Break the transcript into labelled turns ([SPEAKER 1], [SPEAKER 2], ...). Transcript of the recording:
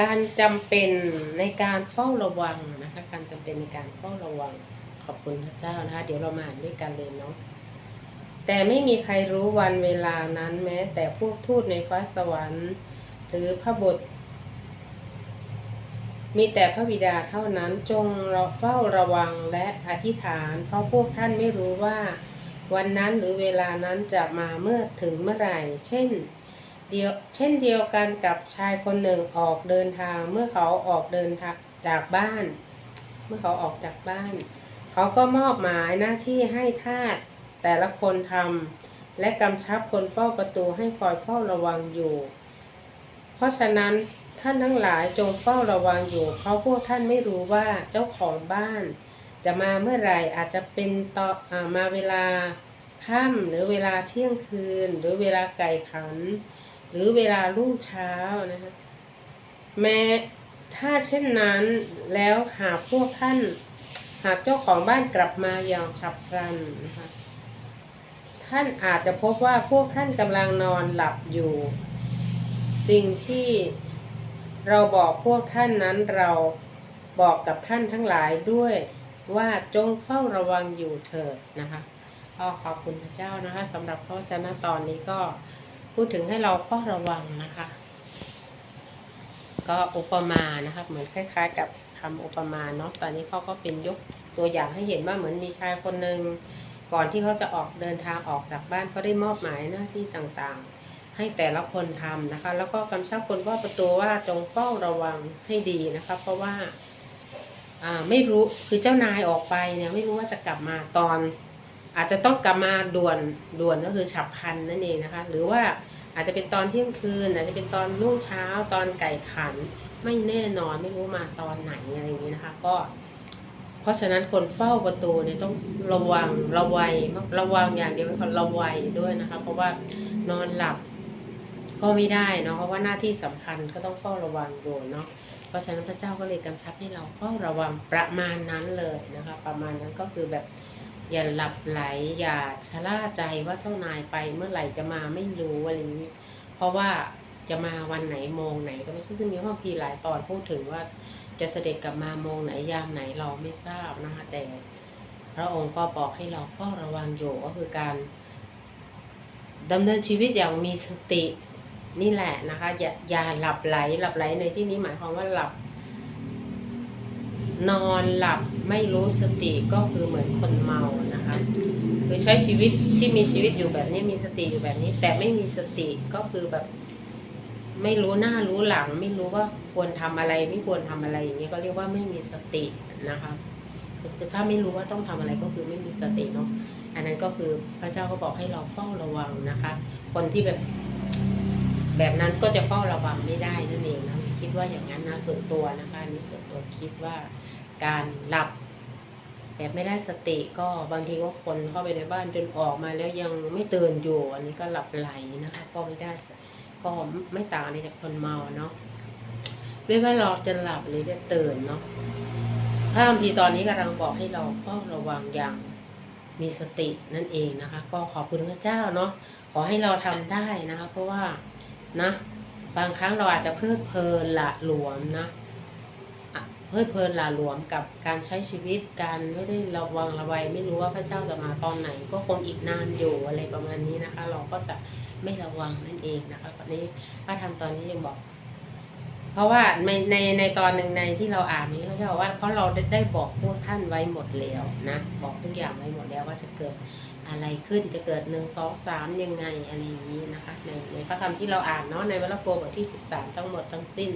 [SPEAKER 1] การจำเป็นในการเฝ้าระวังนะคะ การจำเป็นในการเฝ้าระวังขอบคุณพระเจ้านะคะ เดี๋ยวเรามาอ่านด้วยกันเลยเนาะแต่ไม่มีใครรู้วันเวลานั้นแม้ แต่พวกทูตในฟ้าสวรรค์ หรือพระบุตรมีแต่พระบิดาเท่านั้นจงเฝ้าระวังและอธิษฐาน เพราะพวกท่านไม่รู้ว่า วันนั้นหรือเวลานั้นจะมาเมื่อถึงเมื่อไหร่ เช่น เดียวเช่นเดียวกันกับชายคนหนึ่งออกเดินทาง เมื่อเขาออกเดินทางจากบ้าน เมื่อเขาออกจากบ้าน เขาก็มอบหมายหน้าที่ให้ทาสแต่ละคนทำและกำชับคนเฝ้าประตูให้คอยเฝ้าระวังอยู่ เพราะฉะนั้นท่านทั้งหลายจงเฝ้าระวังอยู่ เพราะพวกท่านไม่รู้ว่าเจ้าของบ้าน จะมาเมื่อไหร่อาจจะเป็นต่ออมาเวลาค่ำหรือเวลาเที่ยงคืน หรือเวลาไก่ขัน หรือเวลารุ่งเช้านะคะแม้ถ้าเช่นนั้นแล้วหากพวกท่าน หากเจ้าของบ้านกลับมาอย่างฉับพลันนะคะท่านอาจจะพบว่าพวกท่านกำลังนอนหลับอยู่ สิ่งที่เราบอกพวกท่านนั้นเราบอกกับท่านทั้งหลายด้วยว่าจงเฝ้าระวังอยู่เถิดนะคะก็ขอบคุณพระเจ้านะคะสำหรับพระวจนะตอนนี้ก็ พูดถึงให้เราเฝ้าระวังนะคะ ก็อุปมานะคะ เหมือนคล้าย ๆ กับคำอุปมาเนาะตอนนี้เขาก็เป็นยกตัวอย่างให้เห็นว่าเหมือนมีชายคนหนึ่งก่อนที่เขาจะออกเดินทางออกจากบ้านเขาได้มอบหมายหน้าที่ต่างๆ ให้แต่ละคนทำนะคะ แล้วก็กำชับคนเฝ้าประตูว่าจงเฝ้าระวังให้ดีนะคะ เพราะว่าไม่รู้คือเจ้านายออกไปเนี่ยไม่รู้ว่าจะกลับมาตอน อาจจะต้องกลับมาด่วนด่วนก็คือฉับพลันนั่นเองนะคะ หรือว่าอาจจะเป็นตอนเที่ยงคืน อาจจะเป็นตอนรุ่งเช้า ตอนไก่ขัน ไม่แน่นอนไม่รู้มาตอนไหนอะไรอย่างนี้นะคะ ก็ เพราะฉะนั้นคนเฝ้าประตูเนี่ยต้องระวังระวัยระวังอย่างเดียวไม่พอระวัยด้วยนะคะ เพราะว่านอนหลับก็ไม่ได้เนาะเพราะว่าหน้าที่สำคัญก็ต้องเฝ้าระวังอยู่เนาะเพราะฉะนั้นพระเจ้าก็เลยกำชับให้เราเฝ้าระวังประมาณนั้นเลยนะคะ ประมาณนั้นก็คือแบบ อย่าหลับไหลอย่าชะล่าใจว่าเจ้านายไปเมื่อไหร่จะมาไม่รู้อะไรนี้ เพราะว่าจะมาวันไหนโมงไหน ก็ไม่ใช่ซึ่งมีพระพีหลายตอนพูดถึงว่า จะเสด็จกลับมาโมงไหนยามไหนเราไม่ทราบนะคะแต่พระองค์ก็บอกให้เราเฝ้าระวังอยู่ก็คือการดำเนินชีวิตอย่างมีสตินี่แหละนะคะอย่าอย่าหลับไหลหลับไหลในที่นี้หมายความว่าหลับ นอนหลับไม่รู้สติก็คือเหมือนคนเมานะคะคือใช้ชีวิตที่มีชีวิตอยู่แบบนี้มีสติอยู่แบบนี้ แต่ไม่มีสติก็คือแบบ ไม่รู้หน้ารู้หลัง ไม่รู้ว่าควรทำอะไรไม่ควรทำอะไรอย่างนี้ก็เรียกว่าไม่มีสตินะคะคือถ้าไม่รู้ว่าต้องทำอะไรก็คือไม่มีสติเนาะอันนั้นก็คือพระเจ้าก็บอกให้เราเฝ้าระวังนะคะ คนที่แบบ แบบนั้นก็จะเฝ้าระวังไม่ได้นั่นเอง คิดว่าอย่างนั้นนะส่วนตัวนะคะอันนี้ส่วนตัวคิดว่าการหลับแบบไม่ได้สติก็บางทีก็คนเข้าไปในบ้านจนออกมาแล้วยังไม่ตื่นอยู่ อันนี้ก็หลับไหลนะคะก็ไม่ได้ก็ไม่ต่างอะไรจากคนเมาเนาะไม่ว่าเราจะหลับหรือจะตื่นเนาะพระคัมภีร์ตอนนี้กำลังบอกให้เราเฝ้าระวังอย่างมีสตินั่นเองนะคะ ก็ขอบคุณพระเจ้าเนาะขอให้เราทำได้นะคะ เพราะว่านะ บางครั้งเราอาจจะเพลิดเพลินหละหลวมนะอะเพลิดเพลินหละหลวมกับการใช้ชีวิตการไม่ได้ระวังระวัยไม่รู้ว่าพระเจ้าจะมาตอนไหน ก็คงอีกนานอยู่อะไรประมาณนี้นะคะ เราก็จะไม่ระวังนั่นเองนะคะตอนนี้พระธรรมตอนนี้ยังบอก เพราะว่าในในในตอนหนึ่งในที่เราอ่านนี้เขาจะบอกว่าเพราะเราได้ได้บอกพวกท่านไว้หมดแล้วนะบอกทุกอย่างไว้หมดแล้วว่าจะเกิดอะไรขึ้นจะเกิดหนึ่งสองสามยังไงอะไรอย่างนี้นะคะในในพระธรรมที่เราอ่านเนาะในวรโกบทที่สิบสามทั้งหมดทั้งสิ้น